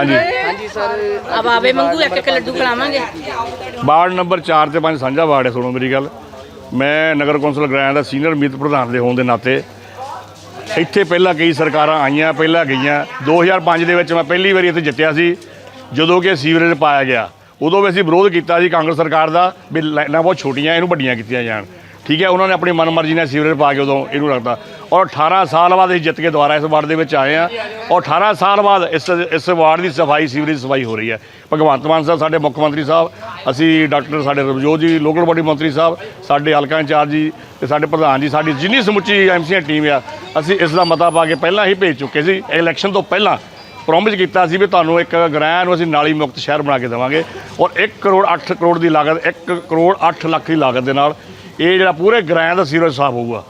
ਹਾਂਜੀ। ਹਾਂਜੀ ਸਰ। ਆ ਬਾਬੇ ਮੰਗੂ ਇੱਕ ਇੱਕ ਲੱਡੂ ਖਿਲਾਵਾਂਗੇ। ਵਾਰਡ ਨੰਬਰ 4 ਤੇ 5 ਸਾਂਝਾ ਮੇਰੀ ਗੱਲ। ਮੈਂ ਨਗਰ ਕੌਂਸਲ ਗ੍ਰੈਂਡ ਦਾ ਸੀਨੀਅਰ ਮੀਤ ਪ੍ਰਧਾਨ ਦੇ ਹੋਣ ਦੇ ਨਾਤੇ ਇੱਥੇ ਪਹਿਲਾਂ ਕਈ ਸਰਕਾਰਾਂ ਆਈਆਂ ਪਹਿਲਾਂ ਗਈਆਂ। 2005 ਦੇ ਵਿੱਚ ਮੈਂ ਪਹਿਲੀ ਵਾਰੀ ਇੱਥੇ ਜਿੱਤਿਆ ਸੀ ਜਦੋਂ ਕਿ ਸੀਵਰੇਜ ਪਾਇਆ ਗਿਆ। ਉਦੋਂ ਵੀ ਅਸੀਂ ਵਿਰੋਧ ਕੀਤਾ ਸੀ ਕਾਂਗਰਸ ਸਰਕਾਰ ਦਾ ਵੀ ਲਾਈਨਾਂ ਬਹੁਤ ਛੋਟੀਆਂ ਇਹਨੂੰ ਵੱਡੀਆਂ ਕੀਤੀਆਂ ਜਾਣ। ਠੀਕ ਹੈ ਉਹਨਾਂ ਨੇ ਆਪਣੀ ਮਨਮਰਜ਼ੀ ਨਾਲ ਸੀਵਰੇਜ ਪਾ ਕੇ ਉਦੋਂ ਇਹਨੂੰ ਰੱਖਦਾ ਔਰ 18 ਸਾਲ ਬਾਅਦ ਅਸੀਂ ਜਿੱਤ ਕੇ ਦੁਬਾਰਾ ਇਸ ਵਾਰਡ ਦੇ ਵਿੱਚ ਆਏ ਆ ਔਰ 18 ਸਾਲ ਬਾਅਦ ਇਸ ਇਸ ਵਾਰਡ ਦੀ ਸਫ਼ਾਈ ਸੀਵਰੇਜ ਸਫ਼ਾਈ ਹੋ ਰਹੀ ਹੈ। ਭਗਵੰਤ ਮਾਨ ਸਾਹਿਬ ਸਾਡੇ ਮੁੱਖ ਮੰਤਰੀ ਸਾਹਿਬ, ਅਸੀਂ ਡਾਕਟਰ ਸਾਡੇ ਰਵਜੋਤ ਜੀ, ਲੋਕਲ ਬੋਡੀ ਮੰਤਰੀ ਸਾਹਿਬ, ਸਾਡੇ ਹਲਕਾ ਇੰਚਾਰਜ ਜੀ ਤੇ ਸਾਡੇ ਪ੍ਰਧਾਨ ਜੀ, ਸਾਡੀ ਜਿੰਨੀ ਸਮੁੱਚੀ ਐਮਸੀਆਂ ਟੀਮ ਆ, ਅਸੀਂ ਇਸ ਦਾ ਮਤਾ ਪਾ ਕੇ ਪਹਿਲਾਂ ਹੀ ਭੇਜ ਚੁੱਕੇ ਸੀ। ਇਲੈਕਸ਼ਨ ਤੋਂ ਪਹਿਲਾਂ ਪ੍ਰੋਮਿਸ ਕੀਤਾ ਸੀ ਵੀ ਤੁਹਾਨੂੰ ਇੱਕ ਗ੍ਰਹਿ ਨੂੰ ਅਸੀਂ ਨਾਲੀ ਮੁਕਤ ਸ਼ਹਿਰ ਬਣਾ ਕੇ ਦੇਵਾਂਗੇ। ਔਰ 1 ਕਰੋੜ 8 ਕਰੋੜ ਦੀ ਲਾਗਤ 1 ਕਰੋੜ 8 ਲੱਖ ਦੀ ਲਾਗਤ ਦੇ ਨਾਲ ਇਹ ਜਿਹੜਾ ਪੂਰੇ ਗ੍ਰਹਿ ਦਾ ਸੀਵਰੇਜ ਸਾਫ਼ ਹੋਊਗਾ।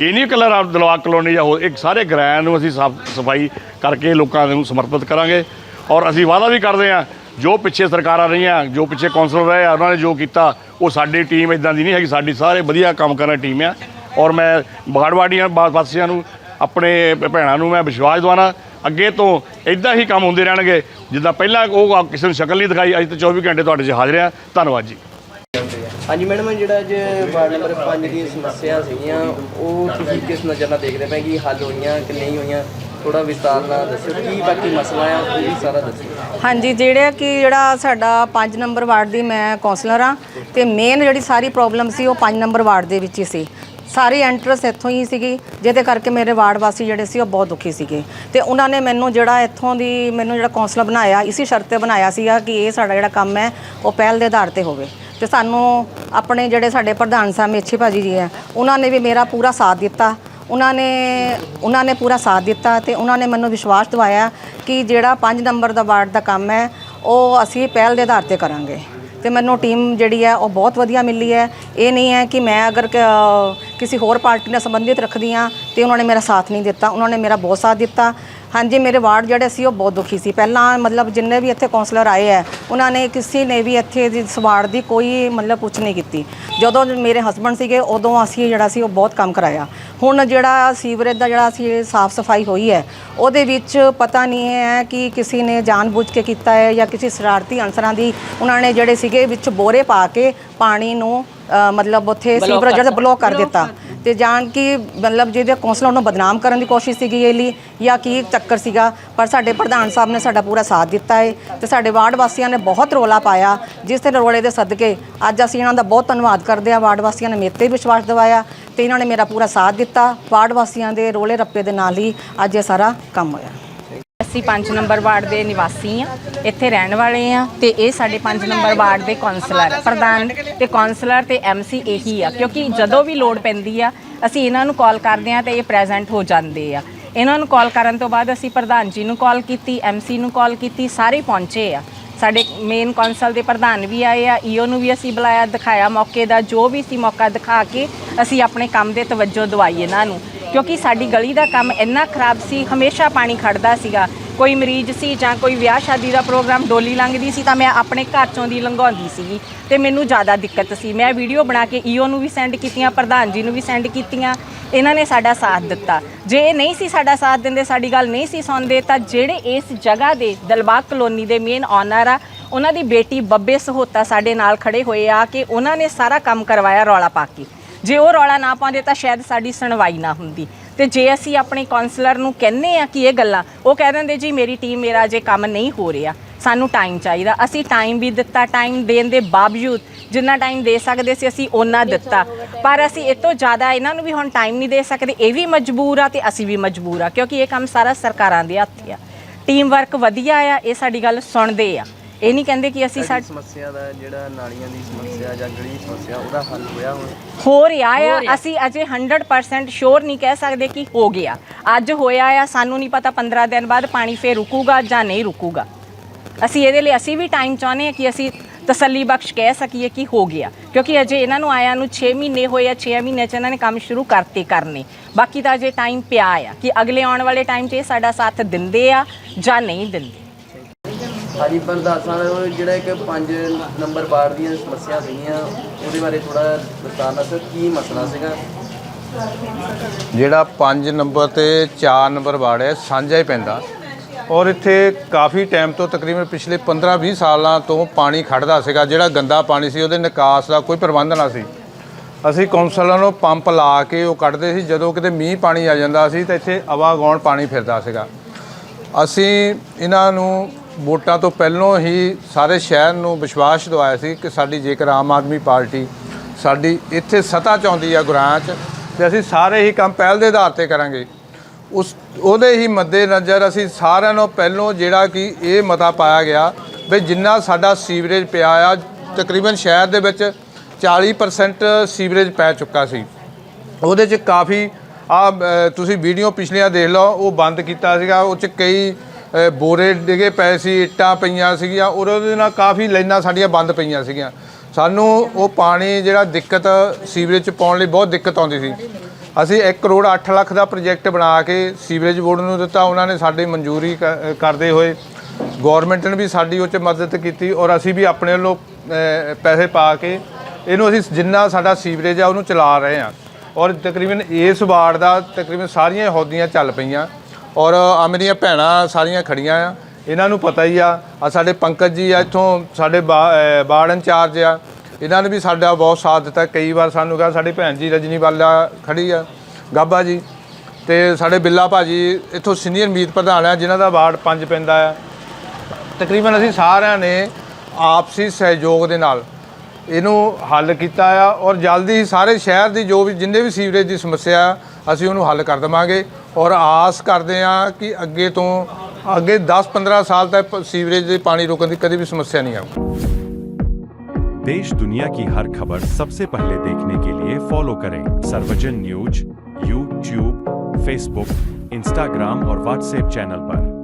ਇਹ ਨਹੀਂ ਇਕੱਲਾ ਰਾਮ ਦਲਵਾਗ ਕਲੋਨੀ ਜਾਂ ਹੋਰ, ਇੱਕ ਸਾਰੇ ਗ੍ਰਹਿ ਨੂੰ ਅਸੀਂ ਸਾਫ਼ ਸਫ਼ਾਈ ਕਰਕੇ ਲੋਕਾਂ ਨੂੰ ਸਮਰਪਿਤ ਕਰਾਂਗੇ। ਔਰ ਅਸੀਂ ਵਾਅਦਾ ਵੀ ਕਰਦੇ ਹਾਂ, ਜੋ ਪਿੱਛੇ ਸਰਕਾਰਾਂ ਰਹੀਆਂ, ਜੋ ਪਿੱਛੇ ਕੌਂਸਲਰ ਰਹੇ ਆ, ਉਹਨਾਂ ਨੇ ਜੋ ਕੀਤਾ, ਉਹ ਸਾਡੀ ਟੀਮ ਇਦਾਂ ਦੀ ਨਹੀਂ ਹੈਗੀ, ਸਾਡੀ ਸਾਰੇ ਵਧੀਆ ਕੰਮ ਕਰਨ ਟੀਮ ਆ। ਔਰ ਮੈਂ ਬਾੜਵਾੜੀਆਂ ਵਾਸੀਆਂ ਨੂੰ, ਆਪਣੇ ਭੈਣਾਂ ਨੂੰ ਮੈਂ ਵਿਸ਼ਵਾਸ ਦਵਾਉਣਾ, ਅੱਗੇ ਤੋਂ ਇਦਾਂ ਹੀ ਕੰਮ ਹੁੰਦੇ ਰਹਿਣਗੇ, ਜਿੱਦਾਂ ਪਹਿਲਾਂ ਉਹ ਕਿਸੇ ਨੂੰ ਸ਼ਕਲ ਨਹੀਂ ਦਿਖਾਈ, ਅੱਜ ਤਾਂ 24 ਘੰਟੇ ਤੁਹਾਡੇ 'ਚ ਹਾਜ਼ਰ ਆ। ਧੰਨਵਾਦ ਜੀ। ਹਾਂਜੀ ਮੈਡਮ, ਜਿਹੜਾ ਅੱਜ ਵਾਰਡ ਨੰਬਰ 5 ਦੀਆਂ ਸਮੱਸਿਆ ਸੀਗੀਆਂ, ਉਹ ਤੁਸੀਂ ਕਿਸ ਨਜ਼ਰ ਨਾਲ ਦੇਖਦੇ ਪਏ ਕਿ ਹੱਲ ਹੋਈਆਂ ਕਿ ਨਹੀਂ ਹੋਈਆਂ? ਥੋੜਾ ਵਿਸਤਾਰ ਨਾਲ ਦੱਸਿਓ, ਕੀ ਬਾਕੀ ਮਸਲਾ ਆ, ਉਹ ਵੀ ਸਾਰਾ ਦੱਸਿਓ। ਹਾਂਜੀ, ਜਿਹੜੇ ਕਿ ਜਿਹੜਾ ਸਾਡਾ 5 ਨੰਬਰ ਵਾਰਡ ਦੀ ਮੈਂ ਕਾਉਂਸਲਰ ਆ ਤੇ ਮੇਨ ਜਿਹੜੀ ਸਾਰੀ ਪ੍ਰੋਬਲਮ ਸੀ, ਉਹ 5 ਨੰਬਰ ਵਾਰਡ ਦੇ ਵਿੱਚ ਹੀ ਸੀ। ਸਾਰੀ ਐਂਟਰਸ ਇੱਥੋਂ ਹੀ ਸੀਗੀ, ਜਿਹਦੇ ਕਰਕੇ ਮੇਰੇ ਵਾਰਡ ਵਾਸੀ ਜਿਹੜੇ ਸੀ, ਉਹ ਬਹੁਤ ਦੁਖੀ ਸੀਗੇ। ਤੇ ਉਹਨਾਂ ਨੇ ਮੈਨੂੰ ਜਿਹੜਾ ਇੱਥੋਂ ਦੀ, ਮੈਨੂੰ ਜਿਹੜਾ ਕਾਉਂਸਲਰ ਬਣਾਇਆ, ਇਸੇ ਸ਼ਰਤ ਤੇ ਬਣਾਇਆ ਸੀਗਾ ਕਿ ਇਹ ਸਾਡਾ ਜਿਹੜਾ ਕੰਮ ਹੈ, ਉਹ ਪਹਿਲ ਦੇ ਆਧਾਰ ਤੇ ਹੋਵੇ। ਤੇ ਸਾਨੂੰ ਆਪਣੇ ਜਿਹੜੇ ਸਾਡੇ ਪ੍ਰਧਾਨ ਸਾਹਿਬ ਮੇਛੀ ਭਾਜੀ ਜੀ ਹੈ, ਉਹਨਾਂ ਨੇ ਵੀ ਮੇਰਾ ਪੂਰਾ ਸਾਥ ਦਿੱਤਾ। ਉਹਨਾਂ ਨੇ ਉਹਨਾਂ ਨੇ ਪੂਰਾ ਸਾਥ ਦਿੱਤਾ ਤੇ ਉਹਨਾਂ ਨੇ ਮੈਨੂੰ ਵਿਸ਼ਵਾਸ ਦਿਵਾਇਆ ਕਿ ਜਿਹੜਾ 5 ਨੰਬਰ ਦਾ ਵਾਰਡ ਦਾ ਕੰਮ ਹੈ, ਉਹ ਅਸੀਂ ਪਹਿਲ ਦੇ ਆਧਾਰ ਤੇ ਕਰਾਂਗੇ। ਤੇ ਮੈਨੂੰ ਟੀਮ ਜਿਹੜੀ ਹੈ, ਉਹ ਬਹੁਤ ਵਧੀਆ ਮਿਲੀ ਹੈ। ਇਹ ਨਹੀਂ ਹੈ ਕਿ ਮੈਂ ਅਗਰ ਕ- ਕਿਸੇ ਹੋਰ ਪਾਰਟੀ ਨਾਲ ਸੰਬੰਧਿਤ ਰੱਖਦੀ ਹਾਂ ਤੇ ਉਹਨਾਂ ਨੇ ਮੇਰਾ ਸਾਥ ਨਹੀਂ ਦਿੱਤਾ। ਉਹਨਾਂ ਨੇ ਮੇਰਾ ਬਹੁਤ ਸਾਥ ਦਿੱਤਾ। ਹਾਂਜੀ ਮੇਰੇ ਵਾਰਡ ਜਿਹੜੇ ਸੀ ਉਹ ਬਹੁਤ ਦੁਖੀ ਸੀ। ਪਹਿਲਾਂ ਮਤਲਬ ਜਿੰਨੇ ਵੀ ਇੱਥੇ ਕਾਉਂਸਲਰ ਆਏ ਹੈ ਉਹਨਾਂ ਨੇ ਕਿਸੇ ਨੇ ਵੀ ਇੱਥੇ ਦੀ ਇਸ ਵਾਰਡ ਦੀ ਕੋਈ ਮਤਲਬ ਪੁੱਛ ਨਹੀਂ ਕੀਤੀ। ਜਦੋਂ ਮੇਰੇ ਹਸਬੰਡ ਸੀਗੇ ਉਦੋਂ ਅਸੀਂ ਜਿਹੜਾ ਸੀ ਉਹ ਬਹੁਤ ਕੰਮ ਕਰਾਇਆ। ਹੁਣ ਜਿਹੜਾ ਸੀਵਰੇਜ ਦਾ ਜਿਹੜਾ ਸੀ ਸਾਫ਼ ਸਫ਼ਾਈ ਹੋਈ ਹੈ ਉਹਦੇ ਵਿੱਚ ਪਤਾ ਨਹੀਂ ਹੈ ਕਿ ਕਿਸੇ ਨੇ ਜਾਣਬੁੱਝ ਕੇ ਕੀਤਾ ਹੈ ਜਾਂ ਕਿਸੇ ਸ਼ਰਾਰਤੀ ਅਨਸਰਾਂ ਦੀ ਉਹਨਾਂ ਨੇ ਜਿਹੜੇ ਸੀਗੇ ਵਿੱਚ ਬੋਰੇ ਪਾ ਕੇ ਪਾਣੀ ਨੂੰ ਮਤਲਬ ਉੱਥੇ ਸੀਵਰੇਜ ਜਿਹੜਾ ਬਲੌਕ ਕਰ ਦਿੱਤਾ। ਤੇ ਜਾਣ ਕਿ ਮਤਲਬ ਜਿਹਦੇ ਕੌਂਸਲਰ ਨੂੰ ਬਦਨਾਮ ਕਰਨ ਦੀ ਕੋਸ਼ਿਸ਼ ਸੀਗੀ ਇਹ ਲਈ ਜਾਂ ਕੀ ਚੱਕਰ ਸੀਗਾ, ਪਰ ਸਾਡੇ ਪ੍ਰਧਾਨ ਸਾਹਿਬ ਨੇ ਸਾਡਾ ਪੂਰਾ ਸਾਥ ਦਿੱਤਾ ਹੈ ਤੇ ਸਾਡੇ ਵਾਰਡ ਵਾਸੀਆਂ ਨੇ ਬਹੁਤ ਰੋਲਾ ਪਾਇਆ, ਜਿਸ ਤੇ ਰੋਲੇ ਦੇ ਸਦਕੇ ਅੱਜ ਅਸੀਂ ਇਹਨਾਂ ਦਾ ਬਹੁਤ ਧੰਨਵਾਦ ਕਰਦੇ ਹਾਂ, ਵਾਰਡ ਵਾਸੀਆਂ ਨੇ ਮੇਰੇ ਤੇ ਵਿਸ਼ਵਾਸ ਦਿਵਾਇਆ ਤੇ ਇਹਨਾਂ ਨੇ ਮੇਰਾ ਪੂਰਾ ਸਾਥ ਦਿੱਤਾ, ਵਾਰਡ ਵਾਸੀਆਂ ਦੇ ਰੋਲੇ ਰੱਪੇ ਦੇ ਨਾਲ ਹੀ ਅੱਜ ਇਹ ਸਾਰਾ ਕੰਮ ਹੋਇਆ। ਅਸੀਂ 5 ਨੰਬਰ ਵਾਰਡ ਦੇ ਨਿਵਾਸੀ ਆ ਇੱਥੇ ਰਹਿਣ ਵਾਲੇ ਆ ਤੇ ਇਹ ਸਾਡੇ 5 ਨੰਬਰ ਵਾਰਡ ਦੇ ਕਾਉਂਸਲਰ ਆ। ਪ੍ਰਧਾਨ ਤੇ ਕਾਉਂਸਲਰ ਤੇ ਐਮਸੀ ਇਹੀ ਆ, ਕਿਉਂਕਿ ਜਦੋਂ ਵੀ ਲੋੜ ਪੈਂਦੀ ਆ, ਅਸੀਂ ਇਹਨਾਂ ਨੂੰ ਕਾਲ ਕਰਦੇ ਆ ਤੇ ਇਹ ਪ੍ਰੈਜ਼ੈਂਟ ਹੋ ਜਾਂਦੇ ਆ। ਇਹਨਾਂ ਨੂੰ ਕਾਲ ਕਰਨ ਤੋਂ ਬਾਅਦ ਅਸੀਂ ਪ੍ਰਧਾਨ ਜੀ ਨੂੰ ਕਾਲ ਕੀਤੀ ਐਮਸੀ ਨੂੰ ਕਾਲ ਕੀਤੀ, ਸਾਰੇ ਪਹੁੰਚੇ ਆ। ਸਾਡੇ ਮੇਨ ਕੌਂਸਲ ਦੇ ਪ੍ਰਧਾਨ ਵੀ ਆਏ ਆ ਈਓ ਨੂੰ ਵੀ ਅਸੀਂ ਬੁਲਾਇਆ, ਦਿਖਾਇਆ ਮੌਕੇ ਦਾ, ਜੋ ਵੀ ਸੀ ਮੌਕਾ ਦਿਖਾ ਕੇ ਅਸੀਂ ਆਪਣੇ ਕੰਮ ਦੇ ਤਵੱਜੋ ਦਵਾਈ ਇਹਨਾਂ ਨੂੰ। ਕਿਉਂਕਿ ਸਾਡੀ ਗਲੀ ਦਾ ਕੰਮ ਇੰਨਾ ਖਰਾਬ ਸੀ, ਹਮੇਸ਼ਾ ਪਾਣੀ ਖੜਦਾ ਸੀਗਾ। ਕੋਈ ਮਰੀਜ਼ ਸੀ ਜਾਂ ਕੋਈ ਵਿਆਹ ਸ਼ਾਦੀ ਦਾ ਪ੍ਰੋਗਰਾਮ ਡੋਲੀ ਲੰਘਦੀ ਸੀ ਤਾਂ ਮੈਂ ਆਪਣੇ ਘਰ ਚੋਂ ਦੀ ਲੰਘਾਉਂਦੀ ਸੀਗੀ ਤੇ ਮੈਨੂੰ ਜ਼ਿਆਦਾ ਦਿੱਕਤ ਸੀ। ਮੈਂ ਵੀਡੀਓ ਬਣਾ ਕੇ ਈਓ ਨੂੰ ਵੀ ਸੈਂਡ ਕੀਤੀਆਂ, ਪ੍ਰਧਾਨ ਜੀ ਨੂੰ ਵੀ ਸੈਂਡ ਕੀਤੀਆਂ। ਇਹਨਾਂ ਨੇ ਸਾਡਾ ਸਾਥ ਦਿੱਤਾ। ਜੇ ਇਹ ਨਹੀਂ ਸੀ ਸਾਡਾ ਸਾਥ ਦਿੰਦੇ, ਸਾਡੀ ਗੱਲ ਨਹੀਂ ਸੀ ਸੁਣਦੇ, ਤਾਂ ਜਿਹੜੇ ਇਸ ਜਗ੍ਹਾ ਦੇ ਦਲਬਾਗ ਕਲੋਨੀ ਦੇ ਮੇਨ ਓਨਰ ਆ, ਉਹਨਾਂ ਦੀ ਬੇਟੀ ਬੱਬੇ ਸਹੋਤਾ ਸਾਡੇ ਨਾਲ ਖੜੇ ਹੋਏ ਆ ਕਿ ਉਹਨਾਂ ਨੇ ਸਾਰਾ ਕੰਮ ਕਰਵਾਇਆ ਰੌਲਾ ਪਾ ਕੇ। ਜੇ ਉਹ ਰੌਲਾ ਨਾ ਪਾਉਂਦੇ ਤਾਂ ਸ਼ਾਇਦ ਸਾਡੀ ਸੁਣਵਾਈ ਨਾ ਹੁੰਦੀ। ਤੇ ਜੇ ਅਸੀਂ ਆਪਣੇ ਕਾਉਂਸਲਰ ਨੂੰ ਕਹਿੰਨੇ ਆ ਕਿ ਇਹ ਗੱਲਾਂ, ਉਹ ਕਹਿ ਦਿੰਦੇ, ਜੀ, ਮੇਰੀ ਟੀਮ ਮੇਰਾ ਜੇ ਕੰਮ ਨਹੀਂ ਹੋ ਰਿਹਾ। ਸਾਨੂੰ ਟਾਈਮ ਚਾਹੀਦਾ। ਅਸੀਂ ਟਾਈਮ ਵੀ ਦਿੱਤਾ ਟਾਈਮ ਦੇਣ ਦੇ ਬਾਵਜੂਦ ਜਿੰਨਾ ਟਾਈਮ ਦੇ ਸਕਦੇ ਸੀ, ਅਸੀਂ ਉਹਨਾਂ ਦਿੱਤਾ। ਪਰ ਅਸੀਂ ਇਹ ਤੋਂ ਜ਼ਿਆਦਾ ਇਹਨਾਂ ਨੂੰ ਵੀ ਹੁਣ ਟਾਈਮ ਨਹੀਂ ਦੇ ਸਕਦੇ। ਇਹ ਵੀ ਮਜਬੂਰ ਆ ਤੇ ਅਸੀਂ ਵੀ ਮਜਬੂਰ ਆ, ਕਿਉਂਕਿ ਇਹ ਕੰਮ ਸਾਰਾ ਸਰਕਾਰਾਂ ਦੇ ਹੱਥ ਆ। ਟੀਮ ਵਰਕ ਵਧੀਆ ਆ, ਇਹ ਸਾਡੀ ਗੱਲ ਸੁਣਦੇ ਆ। ਇਹ ਨਹੀਂ ਕਹਿੰਦੇ ਕਿ ਅਸੀਂ ਸਾਡੀ ਸਮੱਸਿਆ ਦਾ ਜਿਹੜਾ ਨਾਲੀਆਂ ਦੀ ਸਮੱਸਿਆ ਜਾਂ ਗਲੀ ਦੀ ਸਮੱਸਿਆ ਉਹਦਾ ਹੱਲ ਹੋਇਆ ਹੁਣ? ਹੋ ਰਿਹਾ ਆ। ਅਸੀਂ ਅਜੇ 100% ਸ਼ੋਰ ਨਹੀਂ ਕਹਿ ਸਕਦੇ ਕਿ ਹੋ ਗਿਆ। ਅੱਜ ਹੋਇਆ ਆ ਸਾਨੂੰ ਨਹੀਂ ਪਤਾ 15 ਦਿਨ ਬਾਅਦ ਪਾਣੀ ਫੇਰ ਰੁਕੂਗਾ ਜਾਂ ਨਹੀਂ ਰੁਕੂਗਾ। ਅਸੀਂ ਇਹਦੇ ਲਈ ਅਸੀਂ ਵੀ ਟਾਈਮ ਚਾਹੁੰਦੇ ਹਾਂ ਕਿ ਅਸੀਂ ਤਸੱਲੀ ਬਖਸ਼ ਕਹਿ ਸਕੀਏ ਕਿ ਹੋ ਗਿਆ। ਕਿਉਂਕਿ ਅਜੇ ਇਹਨਾਂ ਨੂੰ ਆਇਆ ਨੂੰ 6 ਮਹੀਨੇ ਹੋਏ ਆ 6 ਮਹੀਨੇ ਚ ਇਹਨਾਂ ਨੇ ਕੰਮ ਸ਼ੁਰੂ ਕਰਤੇ ਕਰਨੇ। ਬਾਕੀ ਤਾਂ ਅਜੇ ਟਾਈਮ ਪਿਆ ਆ ਕਿ ਅਗਲੇ ਆਉਣ ਵਾਲੇ ਟਾਈਮ 'ਚ ਇਹ ਸਾਡਾ ਸਾਥ ਦਿੰਦੇ ਆ ਜਾਂ ਨਹੀਂ ਦਿੰਦੇ। ਹਾਂਜੀ ਪ੍ਰਧਾਨ ਸਾਹਿਬ ਜਿਹੜਾ ਇੱਕ 5 ਨੰਬਰ ਵਾਰਡ ਦੀਆਂ ਸਮੱਸਿਆ ਸੀਗੀਆਂ ਉਹਦੇ ਬਾਰੇ ਥੋੜਾ ਵਿਸਤਾਰ ਨਾਲ ਦੱਸੋ ਕੀ ਮਸਲਾ ਸੀਗਾ? ਜਿਹੜਾ 5 ਨੰਬਰ ਤੇ 4 ਨੰਬਰ ਵਾਰਡ ਹੈ, ਸਾਂਝਾ ਹੀ ਪੈਂਦਾ ਔਰ ਇੱਥੇ ਕਾਫੀ ਟਾਈਮ ਤੋਂ ਤਕਰੀਬਨ ਪਿਛਲੇ 15-20 ਸਾਲਾਂ ਤੋਂ ਪਾਣੀ ਖੜਦਾ ਸੀਗਾ, ਜਿਹੜਾ ਗੰਦਾ ਪਾਣੀ ਸੀ, ਉਹਦੇ ਨਿਕਾਸ ਦਾ ਕੋਈ ਪ੍ਰਬੰਧ ਨਾ ਸੀ। ਅਸੀਂ ਕੌਂਸਲਰਾਂ ਨੂੰ ਪੰਪ ਲਾ ਕੇ ਉਹ ਕੱਢਦੇ ਸੀ, ਜਦੋਂ ਕਿਤੇ ਮੀਂਹ ਪਾਣੀ ਆ ਜਾਂਦਾ ਸੀ, ਤਾਂ ਇੱਥੇ ਆਵਾਗੌਣ ਪਾਣੀ ਫਿਰਦਾ ਸੀਗਾ। ਅਸੀਂ ਇਹਨਾਂ ਨੂੰ ਵੋਟਾਂ ਤੋਂ ਪਹਿਲਾਂ ਹੀ ਸਾਰੇ ਸ਼ਹਿਰ ਨੂੰ ਵਿਸ਼ਵਾਸ ਦਿਵਾਇਆ ਸੀ ਕਿ ਸਾਡੀ ਜੇਕਰ ਆਮ ਆਦਮੀ ਪਾਰਟੀ ਸਾਡੀ ਇੱਥੇ ਸੱਤਾ 'ਚ ਆਉਂਦੀ ਆ ਗੁਰਾਂ 'ਚ, ਤੇ ਅਸੀਂ ਸਾਰੇ ਹੀ ਕੰਮ ਪਹਿਲ ਦੇ ਆਧਾਰ ਤੇ ਕਰਾਂਗੇ। ਉਸ, ਉਹਦੇ ਹੀ ਮੱਦੇ ਨਜ਼ਰ ਅਸੀਂ ਸਾਰਿਆਂ ਨੂੰ ਪਹਿਲੋਂ ਜਿਹੜਾ ਕਿ ਇਹ ਮਤਾ ਪਾਇਆ ਗਿਆ ਵੀ ਜਿੰਨਾ ਸਾਡਾ ਸੀਵਰੇਜ ਪਿਆ ਆ, ਤਕਰੀਬਨ ਸ਼ਹਿਰ ਦੇ ਵਿੱਚ 40% ਸੀਵਰੇਜ ਪੈ ਚੁੱਕਾ ਸੀ। ਉਹਦੇ 'ਚ ਕਾਫੀ ਆ ਤੁਸੀਂ ਵੀਡੀਓ ਪਿਛਲੀਆਂ ਦੇਖ ਲਓ, ਉਹ ਬੰਦ ਕੀਤਾ ਸੀਗਾ, ਉਹ 'ਚ ਕਈ ਬੋਰੇ ਡਿਗੇ ਪਏ ਸੀ, ਇੱਟਾਂ ਪਈਆਂ ਸੀਗੀਆਂ, ਔਰ ਉਹਦੇ ਨਾਲ ਕਾਫੀ ਲਾਈਨਾਂ ਸਾਡੀਆਂ ਬੰਦ ਪਈਆਂ ਸੀਗੀਆਂ। ਸਾਨੂੰ ਉਹ ਪਾਣੀ ਜਿਹੜਾ ਦਿੱਕਤ ਸੀਵਰੇਜ 'ਚ ਪਾਉਣ ਲਈ ਬਹੁਤ ਦਿੱਕਤ ਆਉਂਦੀ ਸੀ। ਅਸੀਂ 1 ਕਰੋੜ 8 ਲੱਖ ਦਾ ਪ੍ਰੋਜੈਕਟ ਬਣਾ ਕੇ ਸੀਵਰੇਜ ਬੋਰਡ ਨੂੰ ਦਿੱਤਾ, ਉਹਨਾਂ ਨੇ ਸਾਡੀ ਮਨਜ਼ੂਰੀ ਕ- ਕਰਦੇ ਹੋਏ। ਗਵਰਨਮੈਂਟ ਨੇ ਵੀ ਸਾਡੀ ਉਹ 'ਚ ਮਦਦ ਕੀਤੀ, ਔਰ ਅਸੀਂ ਵੀ ਆਪਣੇ ਵੱਲੋਂ ਪੈਸੇ ਪਾ ਕੇ ਇਹਨੂੰ ਅਸੀਂ ਜਿੰਨਾ ਸਾਡਾ ਸੀਵਰੇਜ ਆ, ਉਹਨੂੰ ਚਲਾ ਰਹੇ ਹਾਂ। ਔਰ ਤਕਰੀਬਨ ਇਸ ਵਾਰਡ ਦਾ ਤਕਰੀਬਨ ਸਾਰੀਆਂ ਹੌਦੀਆਂ ਚੱਲ ਪਈਆਂ। ਔਰ ਆ ਮੇਰੀਆਂ ਭੈਣਾਂ ਸਾਰੀਆਂ ਖੜੀਆਂ ਆ। ਇਹਨਾਂ ਨੂੰ ਪਤਾ ਹੀ ਆ ਆ ਸਾਡੇ ਪੰਕਜ ਜੀ ਆ ਇੱਥੋਂ ਸਾਡੇ ਬਾ- ਵਾਰਡ ਇੰਚਾਰਜ ਆ। ਇਹਨਾਂ ਨੇ ਵੀ ਸਾਡਾ ਬਹੁਤ ਸਾਥ ਦਿੱਤਾ ਕਈ ਵਾਰ ਸਾਨੂੰ ਕਿਹਾ ਸਾਡੇ ਭੈਣ ਜੀ ਰਜਨੀ ਵਾਲਾ ਖੜੀ ਆ ਗਾਬਾ ਜੀ। ਤੇ ਸਾਡੇ ਬਿੱਲਾ ਭਾਜੀ ਇੱਥੋਂ ਸੀਨੀਅਰ ਮੀਤ ਪ੍ਰਧਾਨ ਆ ਜਿਨ੍ਹਾਂ ਦਾ ਵਾਰਡ 5 ਪੈਂਦਾ ਆ। ਤਕਰੀਬਨ ਅਸੀਂ ਸਾਰਿਆਂ ਨੇ ਆਪਸੀ ਸਹਿਯੋਗ ਦੇ ਨਾਲ ਇਹਨੂੰ ਹੱਲ ਕੀਤਾ ਆ ਔਰ ਜਲਦੀ ਹੀ ਸਾਰੇ ਸ਼ਹਿਰ ਦੀ ਜੋ ਵੀ ਜਿੰਨੇ ਵੀ ਸੀਵਰੇਜ ਦੀ ਸਮੱਸਿਆ ਆ, ਅਸੀਂ ਉਹਨੂੰ ਹੱਲ ਕਰ ਦੇਵਾਂਗੇ। ਔਰ ਆਸ ਕਰਦੇ ਆ ਕਿ ਅੱਗੇ ਤੋਂ ਅੱਗੇ 10-15 ਸਾਲ ਤੱਕ ਸੀਵਰੇਜ ਦੇ ਪਾਣੀ ਰੋਕਣ ਦੀ ਕਦੀ ਵੀ ਸਮੱਸਿਆ ਨਹੀਂ ਆਊ देश दुनिया की हर खबर सबसे पहले देखने के लिए फॉलो करें Sarvajan news YouTube Facebook Instagram और व्हाट्सएप चैनल पर